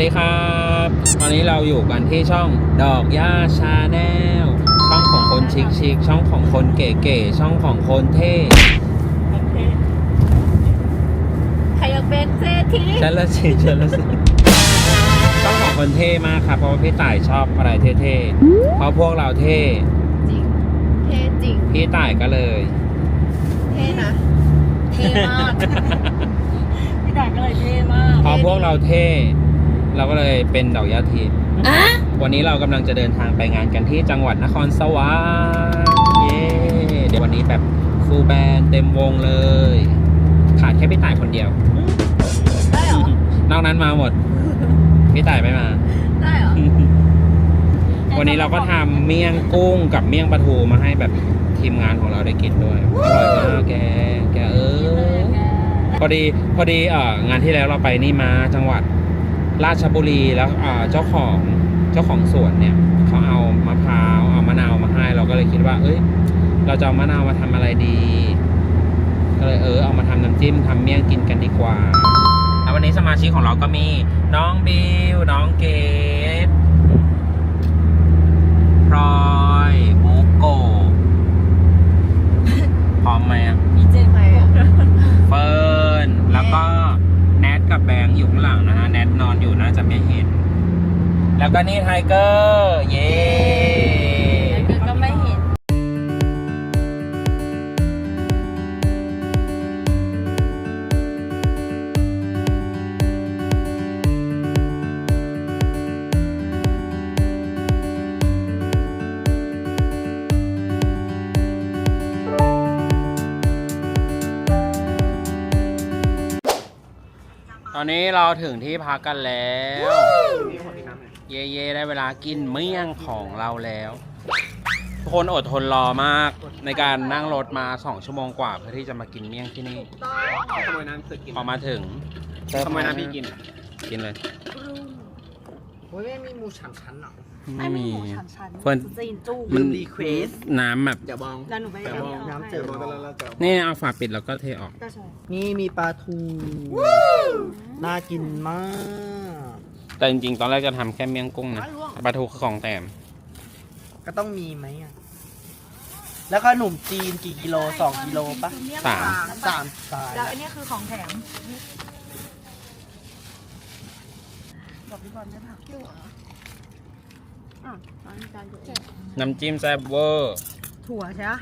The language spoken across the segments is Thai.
ดีครับ ตอนนี้เราอยู่กันที่ช่องดอกย่าชาแนลช่องของคนชิคชิคๆช่องของคนเก๋ๆช่องของคนเท่ใครอยากเป็นเศรษฐีฉันละสิฉันละสิช่องของคนเท่มากครับเพราะว่าพี่ต่ายชอบอะไรเท่ๆเพราะพวกเราเท่จริงเท่จริงพี่ต่ายก็เลย เท่นะเท่มากพี่ด่านก็เลยเท่มากพอพวกเราเท่ เราก็เลยเป็นดอกยาทีมอะวันนี้เรากำลังจะเดินทางไปงานกันที่จังหวัดนครสวรรค์เย้เดี๋ยววันนี้แบบฟูลแบนด์เต็มวงเลยขาดแค่พี่ต่ายคนเดียว ได้เหรอ นอกนั้นมาหมด พี่ต่ายไม่มา ได้เหรอ วันนี้เราก็ทำเมี่ยงกุ้งกับเมี่ยงปลาทูมาให้แบบทีมงานของเราได้กินด้วยอร่อยมากแก แกเออพอดีพอดีเอ่องานที่แล้วเราไปนี่มาจังหวัด ราชบุรีแล้วเอ่อเจ้าของเจ้าของสวนเนี่ยเขาเอามะพร้าวเอามะนาวมาให้เราก็เลยคิดว่า เอ้ย เราจะเอามะนาวมาทำอะไรดีก็เลยเออเอามาทำน้ำจิ้มทำเมี่ยงกินกันดีกว่าแล้ววันนี้สมาชิกของเราก็มีน้องบิวน้องเกดพลอยบุกโกพร้อมไหมอะมีเจไหมอะเฟิร์นแล้วก็แนท กับแบงค์อยู่ข้างหลังนะฮะแนทนอนอยู่น่าจะไม่เห็น แล้วก็นี่ไทเกอร์ เย้ อนนี้เราถึงที่พักกันแล้ว เย่เย่ได้เวลากินเมี่ยงของเราแล้วทุกคนอดทนรอมากในการนั่งรถมา 2 ชั่วโมงกว่าเพื่อที่จะมากินเมี่ยงที่นี่ขโมยน้ำเคยกินพอมาถึงขโมยน้ำพี่กิน กินเลยโอ้ยไม่มีหมูสามชั้นหรอ ไม่มีสามชั้นเฟิร์นจีนจุ้งมัน รีเควสน้ำแบบเดี๋ยวบองแล้วหนูไปเดี๋ยวบองเอาน้ำเจอบอกแล้วแล้วเจอนี่เอาฝาปิดแล้วก็เทออก ก็ใช่นี่มีปลาทูน่ากินมาก แต่จริงๆ ตอนแรกจะทำแค่เมี่ยงกุ้งนะปลาทูคือของแถมก็ต้องมีไหมอะ แล้วขนมจีนกี่กิโลสองกิโลปะสามสามสายแล้วอันนี้คือของแถมบอกพี่บอลได้ผัก อะอันนี้จานเดียวน้ำจิ้มแซ่บเวอร์ถั่วใช่ไหม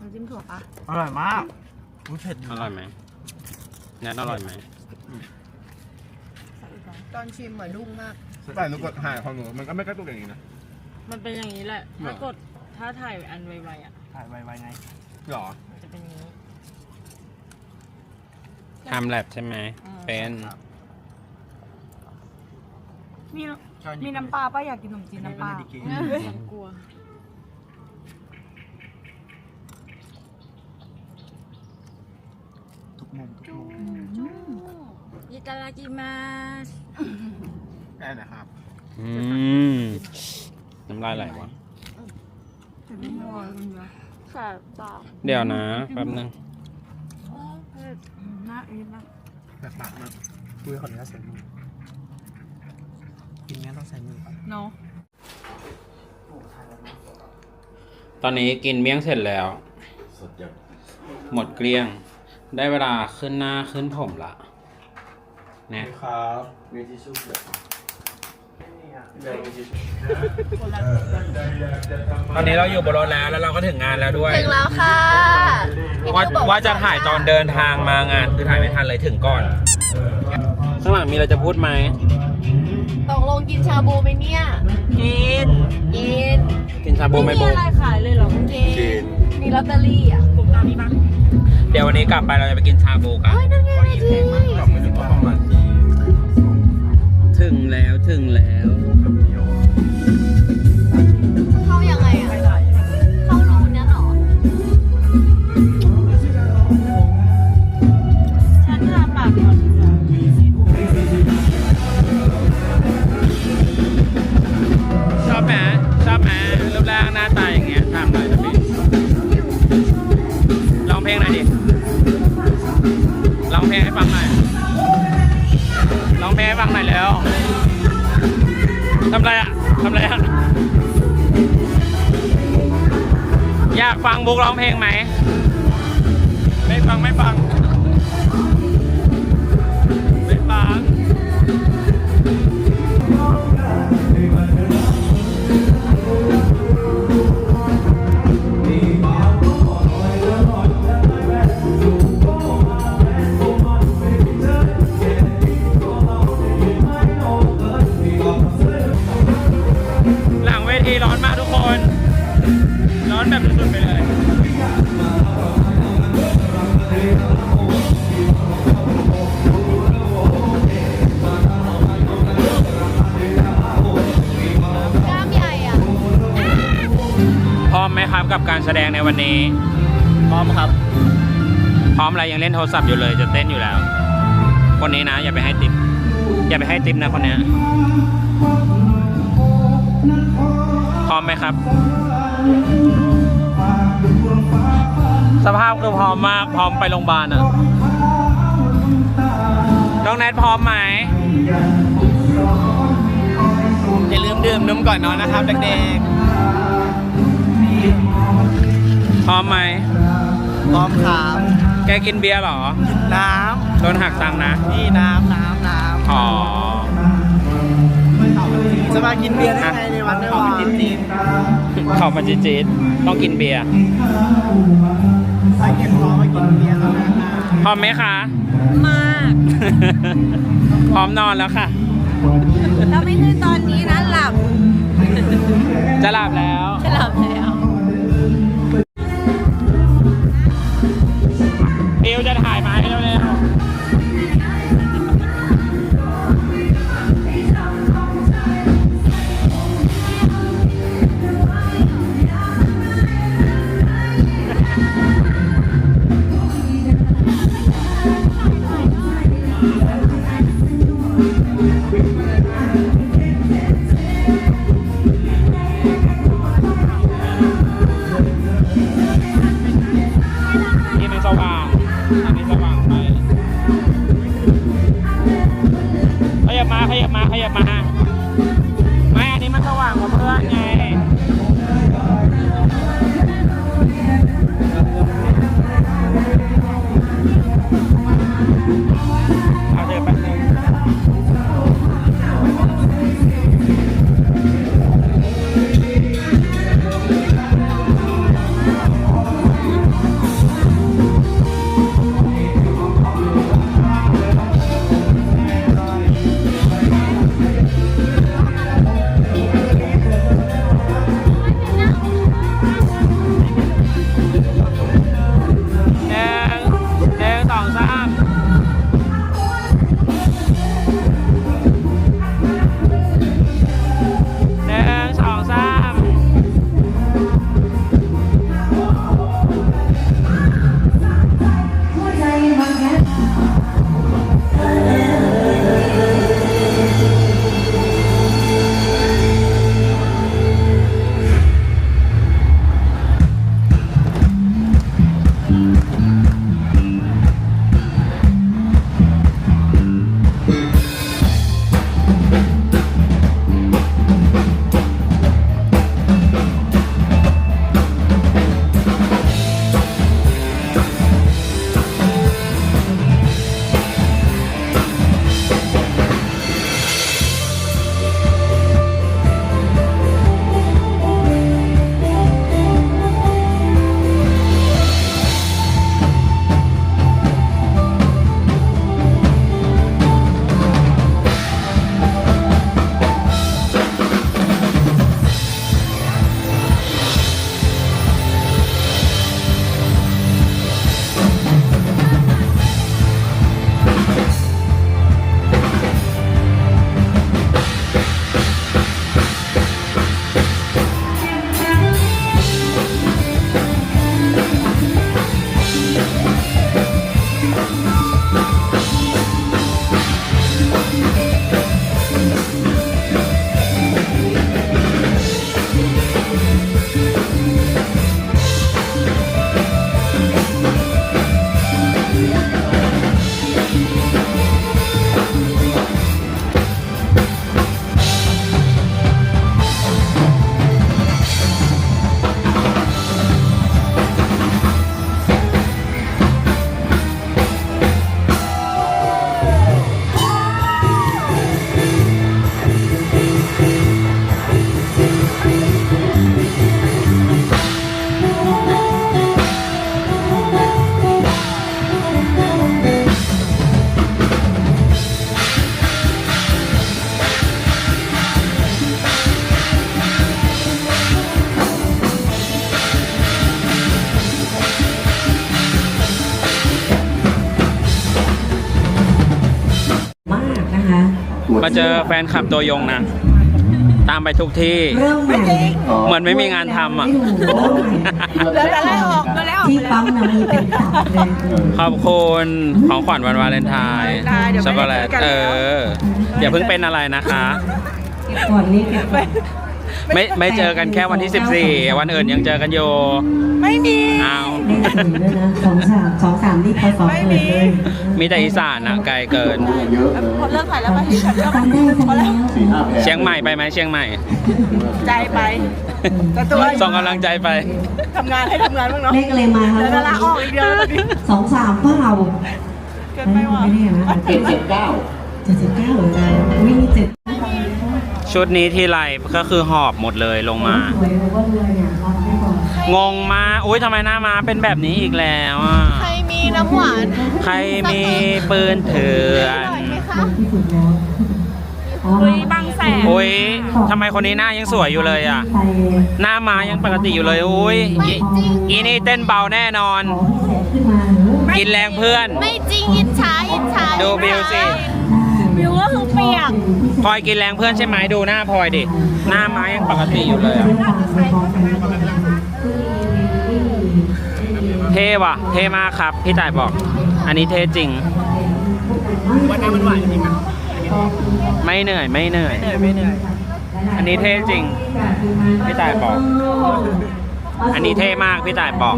น้ำจิ้มถั่วปะอร่อยมากอุ้ยเผ็ดอร่อยไหมแนทอร่อยไหมใส่อีกก่อนตอนชิมเหมือนรุ่งมาก แต่หนูกดถ่ายของหนูมันก็ไม่กระตุกอย่างนี้นะ มันเป็นอย่างนี้แหละเหรอ ถ้ากดถ้าถ่ายอันไวๆอะถ่ายไวๆไงหรอ มันจะเป็นอย่างนี้ ทำแลบใช่ไหมอืมเป็น มีมีน้ำปลาป้าอยากกินขนมจีนน้ำปลาฉันกลัว ทุกมุมทุกมุมยิตาลากิมาสได้นะครับอืมน้ำลายไหลวะแสบปากเดี๋ยวนะแป๊บนึงหน้าอีทนะ แบบปากมากคุยขออนุญาตใส่มือ กินงั้นต้องใส่มือก่อนเนาะตอนนี้กินเมี่ยงเสร็จแล้วหมดเกลี้ยง ได้เวลาขึ้นหน้าขึ้นผมละแนะครับมีทิชชู่เปียกตอนนี้เราอยู่บนรถแล้วแล้วเราก็ถึงงานแล้วด้วย ถึงแล้วค่ะว่าว่าจะถ่ายตอนเดินทางมางานคือถ่ายไม่ทันเลยถึงก่อน ข้างหลังมีอะไรจะพูดไหมต กลงกินชาบูไหมเนี่ย กินกินกินชาบูไหม่มีบูอะไรขายเลยเหรอกินมีลอตเตอรี่อะถูกตามนี้ปะเดี๋ยววันนี้กลับไปเราจะไปกินชาบูกัน เฮ้ยนั่นไงไม่จริงกลับมาถึงประมาณที่ถึงแล้วถึงแล้วเข้าากฟังบุ๊กร้องเพลงไหม ไม่ฟังไม่ฟัง กับการแสดงในวันนี้ พร้อมครับ พร้อมอะไรยังเล่นโทรศัพท์อยู่เลยจะเต้นอยู่แล้ว คนนี้นะ อย่าไปให้ติปอย่าไปให้ติปนะคนเนี้ยพร้อมไหมครับ สภาพคือพร้อมมากพร้อมไปโรงพยาบาลอะน้องแนทพร้อมไหมอย่าลืมดื่มนมก่อนนอนนะครับเด็ก พร้อมไหมๆพร้อมครับแกกินเบียร์เหรอ น้โดนหักตังค์นะำนี่น้ำน้ำน้อ๋อำจะมากินเบียร์ได้ไงในวันเดียวกันจีนเข้ามาจีดๆต้องกินเบียร์ๆถ้าเก็บพร้อมมากินเบียร์แล้วนะพร้อมไหมคะ มากพร้อมนอนแล้วค่ะถ้าไม่ขึ้นตอนนี้นะหลับ จะหลับแล้ว จะหลับแล้วบิว อย่ามา มาเจอแฟนคลับตัวยงนะ ไปทุกที่เริ่มใหม่เหมือนไม่มีงานทำอะ แล้วจะไล่ออกแล้วไล่ออกที่ปั๊มน่ะมีเป็นตับเลย ขอบคุณของขวัญวันวาเลนไทน์ได้เดี๋ยวช็อกโกแลตไม่ได้เจอกันเอแล้วออย่าเพิ่งเป็นอะไรนะคะ ก่อนนี้เก็บ ไว้ไม่ไม่เจอกันแค่วันที่ 14 วันอื่นยังเจอกันอยู่ไม่มี อ้าวเลขศูนย์ด้วยนะสองสามสองสามที่พศไม่เกิมีดเลยมีแต่อีสานอะไกลเกินพอเลิกถ่ายแล้วไปที่ฉันก็จำได้จำพอได้แล้วเชียงใหม่ไปไหมเชียงใหม่ ใจไป แต่ตัวส่งกำลังใจไป ทำงานให้ทำงานบ้างเนาะเลขอะไรมาครัแล้วจะลาออกอีกเดียวแล้วตอนนี้สองสามเปล่าเกินไปว่ะ ไม่แน่นะเจ็ดสิบเก้าเจ็ดสิบเก้าเหมือนกันวิ่งเจ็ด ชุดนี้ที่ไรก็คือหอบหมดเลยลงมาสวยผมว่าเรือเนี่ยรับได้ก่อนงงมาอุ้ยทำไมหน้ามาเป็นแบบนี้อีกแล้วอะ ใครมีน้ำหวานใครมีปืนเถื่อนที่สุดแล้วอ๋อเฮ้ยบางแสนอุ้ยทำไมคนนี้หน้ายังสวยอยู่เลยอะไปหน้ามายังปกติอยู่เลยอุ้ยอีอีนี่เต้นเบาแน่นอนขอพิเศษขึ้นมาหรือกินแรงเพื่อน ไม่จริงอิจฉาอิจฉาดูบิวสิบิ วิวก็คือเปียกพลอยกินแรงเพื่อนใช่ไหมดูหน้าพลอยดิ หน้าไม้ยังปกติอยู่เลยอะเท่ว่ะ เท่มากครับ พี่ต่ายบอก อันนี้เท่จริง วันนั้นมันหวานจริงไหมไม่เหนื่อยไม่เหนื่อย เหนื่อยไม่เหนื่อยอันนี้เท่จริง พี่ต่ายบอก อันนี้เท่มากพี่ต่ายบอก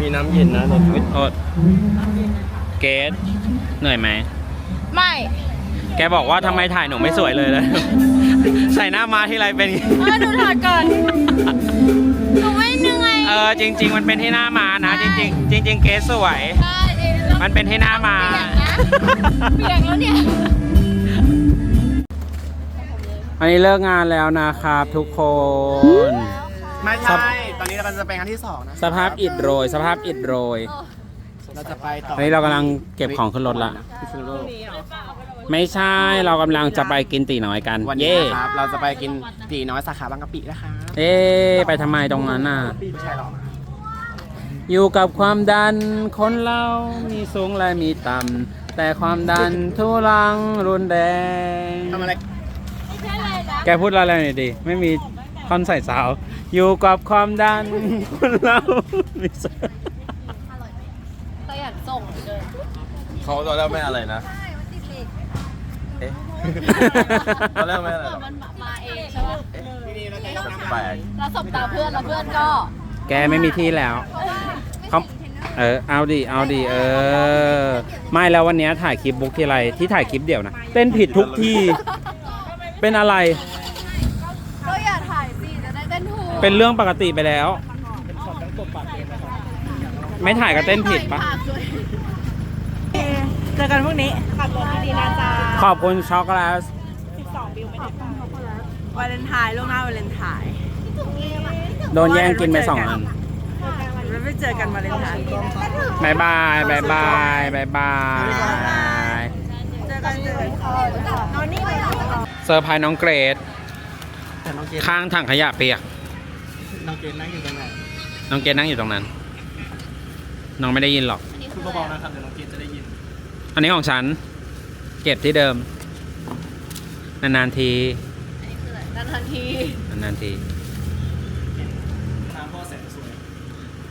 มีน้ำเย็นนะในฟิตโทษเกสเหนื่อยไหม ไม่ แกบอกว่าทำไมถ่ายหนูไม่สวยเลยเลย ใส่หน้ามาที่ไรเป็นอย่างงี้ เออดูถอดก่อนหนูไม่เหนื่อยเออจริง ๆ มันเป็นที่หน้ามานะ จริง ๆ จริง ๆ เกสสวยได้มันเป็นที่หน้ามา เปียกแล้วเนี่ย อันนี้เลิกงานแล้วนะครับทุกคน ไม่ใช่ตอ นนี้เรากำลังจะไปครั้งที่สองนะสภาพอิดโรย สภาพอิดโรยเราจะไปต่ออันนี้เรากำลังเก็บของขึ้นรถละ พิษณุโลกไม่ใช่เรากำลังจะไปกินตีน้อยกัน วันนี้เย่นะครับเราจะไปกินตีน้อยสาขาบางกะปินะคะเอ๊ะไปทำไมตรงนั้นน่ะ ไม่ใช่หรอกอยู่กับความดันคนเรามีสูงและมีต่ำแต่ความดันทุรังรุนแรงทำอะไร แกพูดอะไรหน่อยดิไม่มี คอนใส่สาว อยู่กับความดันคนเรามีสูงก็อยากส่งเลยเขาตอนแรกไม่อะไรนะ เอ๊ะ ตอนแรกไม่อะไรหรอกมันมาเองใช่ป่ะแปลกเราสบตาเพื่อนแล้วเพื่อนก็แกไม่มีที่แล้วเขาเออเอาดิเอาดิเออ ไม่แล้ววันเนี้ยถ่ายคลิปบุ๊กที่ไรที่ถ่ายคลิปเดี่ยวนะเต้นผิดทุกที เป็นอะไร ก็อย่าถ่ายสิจะ ได้เต้นถูกเป็นเรื่องปกติไปแล้วไม่ถ่ายก็เต้นผิดปะเจอกันพรุ่งนี้ขับรถดีๆนะจ๊ะขอบคุณช็อกโกแลต12บิวไม่ได้ฟังวาเลนไทน์ล่วงหน้าวาเลนไทน์โดนแย่งกินไปสองอันแล้วไม่เจอกันวาเลนไทน์บายบายบายบายบายบายเจอกันเจอกันนอนนี่ไปเซอร์ไพรส์น้องเกรดแต่น้องเกดข้างถังขยะเปียก น้องเกดนั่งอยู่ตรงไหนน้องเกรดนั่งอยู่ตรงนั้น น้องไม่ได้ยินหรอกคือเบาๆนะครับเดี๋ยวน้องเกดจะได้ยินอันนี้ของฉัน เก็บที่เดิม นานๆทีนันทันทีนานๆที น้ำพ่อแสนสวย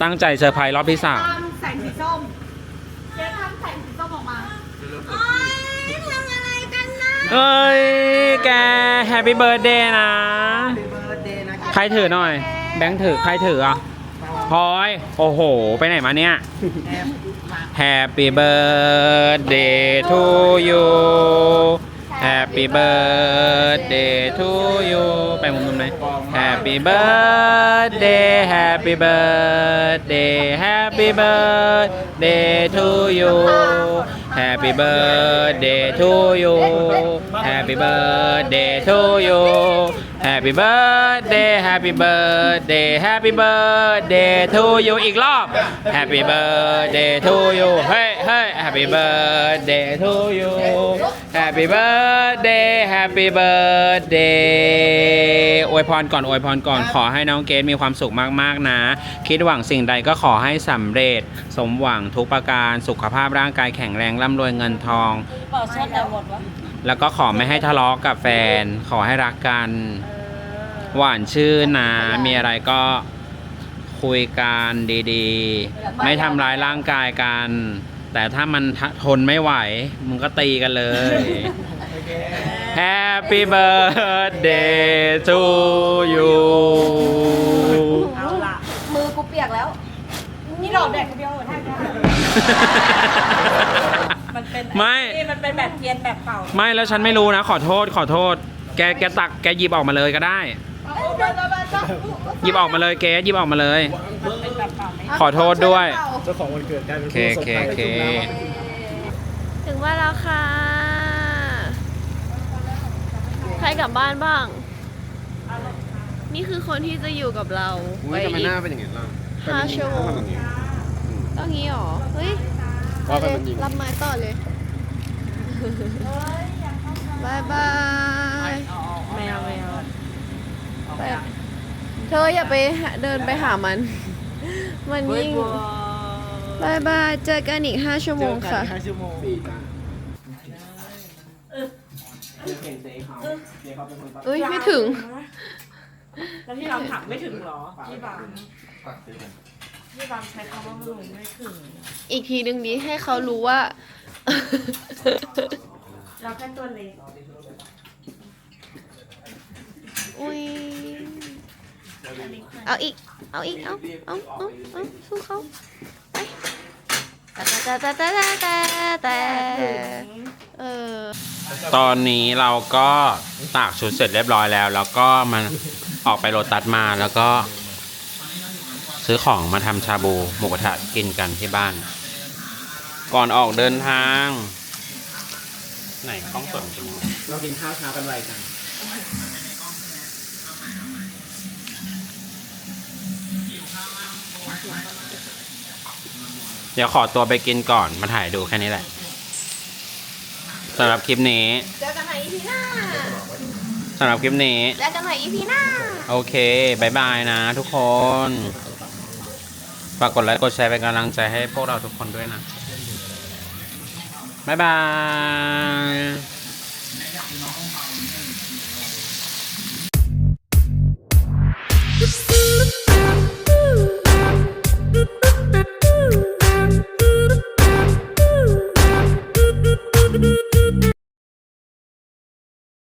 ตั้งใจเซอร์ไพรส์รอบที่สาม ทำแสงสีส้มเจ๊ทำแสงสีส้มออกมาโอ๊ยทำอะไรกันนะเอ้ย แก แฮปปี้เบิร์ดเดย์นะ เบิร์ดเดย์นะใครถือหน่อย แบงค์ถือใครถืออะพลอย โอ้โห ไปไหนมาเนี่ย Happy birthday to you Happy birthday to you ไปมุมนู้นไหม Happy birthday Happy birthday Happy birthday to you Happy birthday to you Happy birthday to you Happy birthday Happy birthday Happy birthday to you อีกรอบ Happy birthday to you เฮ้ยเฮ้ย Happy birthday to you Happy birthday Happy birthday อวยพรก่อนอวยพรก่อนขอให้น้องเกดมีความสุขมากๆนะ คิดหวังสิ่งใดก็ขอให้สำเร็จ สมหวังทุกประการสุขภาพร่างกายแข็งแรงร่ำรวยเงินทอง เปล่าชอบแต่หมดวะ แล้วก็ขอไม่ให้ทะเลาะกับแฟน ขอให้รักกัน หวานชื่นนะ มีอะไรก็คุยกันดีๆ ไม่ทำร้ายร่างกายกัน แต่ถ้ามันทนไม่ไหว มึงก็ตีกันเลย Happy birthday to you เอาละมือกูเปียกแล้ว นี่ดอกแดกคนเดียวเหรอท่านมันเป็นไม่นี่มันเป็นแบบเทียนแบบเป่า ไม่แล้วฉันไม่รู้นะ ขอโทษขอโทษ แกแกตักแกหยิบออกมาเลยก็ได้ หยิบออกมาเลยแกหยิบออกมาเลยเป็นแบบเป่าไหมขอโทษด้วย เจ้าของวันเกิดกลายเป็นเคผู้ประสบเคภัยเคทุกน้ำถึงว่าแล้วค่ะ ใครกลับบ้านบ้าง นี่คือคนที่จะอยู่กับเราไปอีกเป็นอย่างนี้ล่ะห้าชั่วโมงต้องงี้หรอ เฮ้ยว่าไปมันยิง รับไม้ต่อเลยบายบาย ไม่เอาไม่เอา ไปเธออย่าไปหาเดินไปหามัน มันยิ่งบายบายเจอกันอีกห้าชั่วโมงค่ะ ห้าชั่วโมงเอ้ยไม่ถึง แล้วพี่บางถามไม่ถึงเหรอ พี่บางพี่บางใช้คำว่ามึงไม่ถึง อีกทีหนึ่งดีให้เขารู้ว่า เราแค่ตัวเล็กอุ้ย เอาอีก เอาอีก เอาเอาเอาเอาสู้เขาไปแต่แต่แต่แต่แต่แต่เออตอนนี้เราก็ตากชุดเสร็จเรียบร้อยแล้ว แล้วก็มันออกไปโรตัสมาแล้วก็ ซื้อของมาทำชาบูหมูกระทะกินกันที่บ้าน ก่อนออกเดินทาง ไหนกล้องสดจริงเรากินข้าวเช้ากันไวกัน เดี๋ยวขอตัวไปกินก่อนมาถ่ายดูแค่นี้แหละสำหรับคลิปนี้เจอกันใหม่ EP หน้าสำหรับคลิปนี้ เจอกันใหม่ EP หน้า โอเคบายบายนะทุกคนฝากกดไลค์กดแชร์เป็นกำลังใจให้พวกเราทุกคนด้วยนะบ๊ายบาย